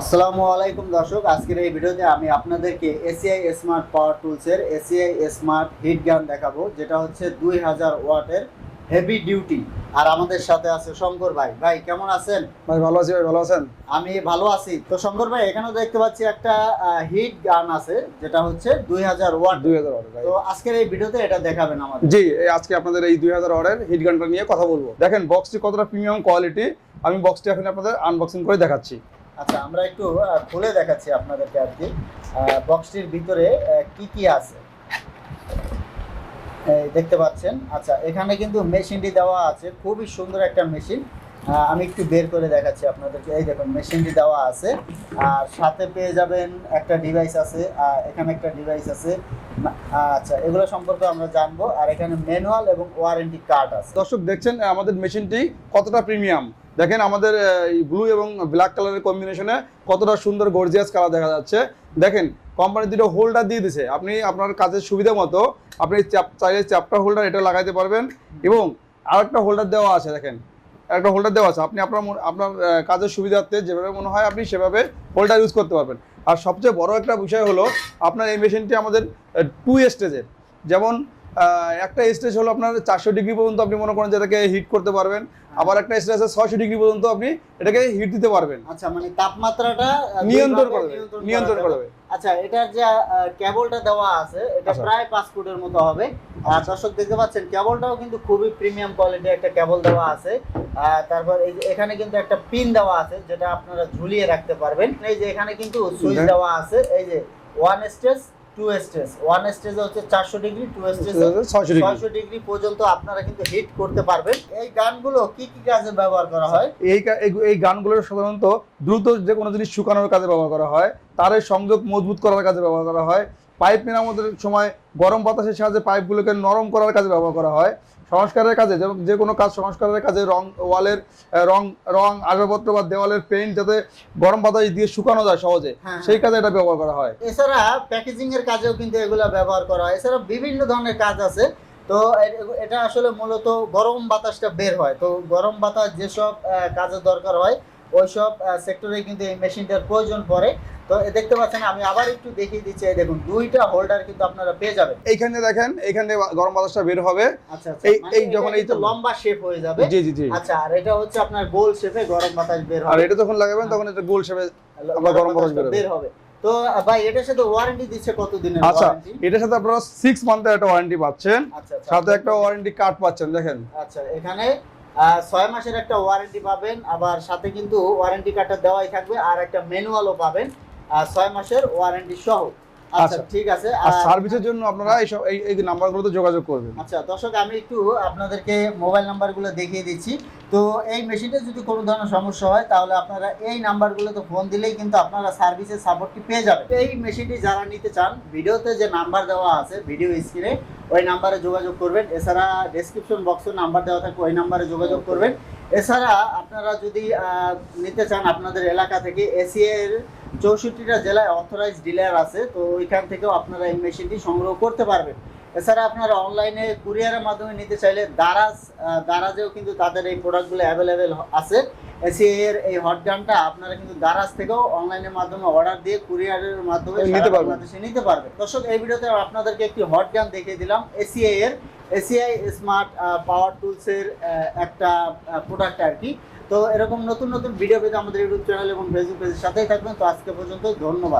আসসালামু আলাইকুম দর্শক আজকের এই ভিডিওতে আমি আপনাদেরকে এসিআই স্মার্ট পাওয়ার টুলসের এসিআই স্মার্ট হিট গান দেখাবো যেটা হচ্ছে দুই হাজার ওয়াটের হেভি ডিউটি আর আমাদের সাথে আছে শঙ্কর ভাই। ভাই কেমন আছেন? ভাই ভালো আছি ভাই ভালো আছেন? আমি ভালো আছি। তো শঙ্কর ভাই এখানেও দেখতে পাচ্ছি একটা হিট গান আছে যেটা হচ্ছে দুই হাজার ওয়াট। দুই হাজার ভাই। তো আজকের এই ভিডিওতে এটা দেখাবেন আমাদের। জি এই আজকে আপনাদের এই দুই হাজার অর্ডার হিট গানটা নিয়ে কথা বলব। দেখেন বক্সটি কতটা প্রিমিয়াম কোয়ালিটি আমি বক্সটি এখন আপনাদের আনবক্সিং করে দেখাচ্ছি। আচ্ছা আমরা একটু খুলে দেখাচ্ছি আপনাদেরকে আর কি। বক্সটির ভিতরে কি কি আছে? দেখতে পাচ্ছেন? আচ্ছা এখানে কিন্তু মেশিনটি দেওয়া আছে। খুবই সুন্দর একটা মেশিন। আমি একটু বের করে দেখাচ্ছি আপনাদেরকে। এই দেখুন, মেশিনটি দেওয়া আছে। আর সাথে পেয়ে যাবেন একটা ডিভাইস আছে। এখানে একটা ডিভাইস আছে। আচ্ছা এগুলো সম্পর্কে আমরা জানব। আর এখানে ম্যানুয়াল এবং ওয়ারেন্টি কার্ড আছে। দর্শক, দেখছেন, আমাদের মেশিনটি কতটা প্রিমিয়াম দেখেন, আমাদের ব্লু এবং ব্ল্যাক কালারের কম্বিনেশনে কতটা সুন্দর গর্জিয়াস কালার দেখা যাচ্ছে। দেখেন কোম্পানি দুটো হোল্ডার দিয়ে দিছে। আপনি আপনার কাজের সুবিধা মতো আপনি চাইলে চ্যাপটা হোল্ডার এটা লাগাইতে পারবেন। এবং আরেকটা হোল্ডার দেওয়া আছে, দেখেন। একটা হোল্ডার দেওয়া আছে। আপনি আপনার আপনার কাজের সুবিধার্থে যেভাবে মনে হয় আপনি সেভাবে হোল্ডার ইউজ করতে পারবেন। আর সবচেয়ে বড় একটা বিষয় হলো আপনার এই মেশিনটি আমাদের টু স্টেজের যেমন একটা স্টেজ হলো আপনার চারশো ডিগ্রি পর্যন্ত আপনি মনে করেন যে এটাকে হিট করতে পারবেন আবার একটা স্টেজ আছে ছয়শো ডিগ্রি পর্যন্ত আপনি এটাকে হিট দিতে পারবেন। আচ্ছা মানে তাপমাত্রাটা নিয়ন্ত্রণ করবে নিয়ন্ত্রণ। করবে। আচ্ছা এটার যে কেবলটা দেওয়া আছে এটা আচ্ছা। প্রায় পাঁচ ফুটের মতো হবে। আর দর্শক দেখতে পাচ্ছেন কেবলটাও কিন্তু খুবই প্রিমিয়াম কোয়ালিটির একটা কেবল দেওয়া আছে। তারপর এই এখানে কিন্তু একটা পিন দেওয়া আছে যেটা আপনারা ঝুলিয়ে রাখতে পারবেন। এই যে এখানে কিন্তু সুইচ দেওয়া আছে। এই যে one stage two stage one stage হচ্ছে চারশো ডিগ্রি টু স্টেজ ছয়শো ডিগ্রি ছয়শো ডিগ্রি পর্যন্ত আপনারা কিন্তু হিট করতে পারবেন। এই গানগুলো কি কি কাজে ব্যবহার করা হয়? এই এই- গানগুলো সাধারণত দ্রুত যে কোনো জিনিস শুকানোর কাজে ব্যবহার করা হয় তার সংযোগ মজবুত করার কাজে ব্যবহার করা হয়। পাইপ মেরামতের সময় গরম বাতাসের সাহায্যে পাইপগুলোকে নরম করার কাজে ব্যবহার করা হয়। সংস্কারের কাজে যেমন যে কোনো কাজ সংস্কারের কাজে রং ওয়ালের রং রং আসবাবপত্র বা দেওয়ালের পেইন্ট যাতে গরম বাতাস দিয়ে শুকানো যায় সহজে হ্যাঁ, সেই কাজে এটা ব্যবহার করা হয়। এছাড়া প্যাকেজিং এর কাজেও কিন্তু এগুলা ব্যবহার করা হয়। এছাড়া বিভিন্ন ধরনের কাজ আছে। তো এটা আসলে মূলত গরম বাতাসটা বের হয়। তো গরম বাতাস যেসব কাজে দরকার হয় ওইসব সেক্টরে কিন্তু এই মেশিনটার প্রয়োজন পড়ে। তো দেখতে পাচ্ছেন আমি আবার একটু দেখিয়ে দিচ্ছি এই দেখুন দুইটা হোল্ডার কিন্তু আপনারা পেয়ে যাবেন। এইখানে দেখেন এইখানে গরম বাতাসটা বের হবে। আচ্ছা আচ্ছা এই- মানে এই এটা যখন এই কিন্তু লম্বা শেপ হয়ে যাবে। জি জি জি। আচ্ছা আর এটা হচ্ছে আপনার গোল শেপে গরম বাতাস বের হবে। আর এটা যখন লাগাবেন তখন এটা গোল শেপে আবার গরম বাতাস। বের হবে। তো ভাই এটার সাথে ওয়ারেন্টি দিচ্ছে কত দিনের আচ্ছা এটার সাথে আপনারা সিক্স মান্থের একটা ওয়ারেন্টি পাচ্ছেন। আচ্ছা আচ্ছা সাথে একটা ওয়ারেন্টি কার্ড পাচ্ছেন দেখেন। আচ্ছা এখানে ছয় মাসের একটা ওয়ারেন্টি পাবেন আবার সাথে কিন্তু ওয়ারেন্টি কার্ডটা দেওয়াই থাকবে আর একটা ম্যানুয়ালও পাবেন ছয় মাসের ওয়ারেন্টি সহ। আচ্ছা আচ্ছা। ঠিক আছে আর সার্ভিসের জন্য আপনারা এইসব এই এই নাম্বারগুলোতে যোগাযোগ করবেন। আচ্ছা দর্শক আমি একটু আপনাদেরকে মোবাইল নাম্বারগুলো দেখিয়ে দিচ্ছি। তো এই মেশিনটা যদি কোনো ধরনের সমস্যা হয়, তাহলে আপনারা এই নাম্বারগুলোতে ফোন দিলেই কিন্তু আপনারা সার্ভিসের সাপোর্টটি পেয়ে যাবেন। এই মেশিনটি যারা নিতে চান, ভিডিওতে যে নাম্বার দেওয়া আছে ভিডিও স্ক্রিনে ওই নাম্বারে যোগাযোগ করবেন। এছাড়া ডেসক্রিপশন বক্সে নাম্বার দেওয়া থাকবে, ওই নাম্বারে যোগাযোগ করবেন। এছাড়া আপনারা যদি নিতে চান আপনাদের এলাকা থেকে এসিএর চৌষট্টিটা জেলায় অথরাইজ ডিলার আছে, তো ওইখান থেকেও আপনারা এই মেশিনটি সংগ্রহ করতে পারবেন। এছাড়া আপনারা অনলাইনে কুরিয়ারের মাধ্যমে নিতে চাইলে দারাজ দারাজেও কিন্তু তাদের এই প্রোডাক্টগুলো অ্যাভেলেবেল আছে। এসিএ এর এই হট গানটা আপনারা কিন্তু দারাজ থেকেও অনলাইনের মাধ্যমে অর্ডার দিয়ে কুরিয়ারের মাধ্যমে নিতে পারবেন। নিতে পারবেন। দর্শক এই ভিডিওতে আপনাদেরকে একটি হট গান দেখিয়ে দিলাম। এসিআই এর এসিআই স্মার্ট পাওয়ার টুলসের একটা প্রোডাক্ট আর কি। তো এরকম নতুন নতুন ভিডিও পেতে আমাদের ইউটিউব চ্যানেল এবং ফেসবুক পেজের সাথেই থাকবেন। তো আজকে পর্যন্ত ধন্যবাদ।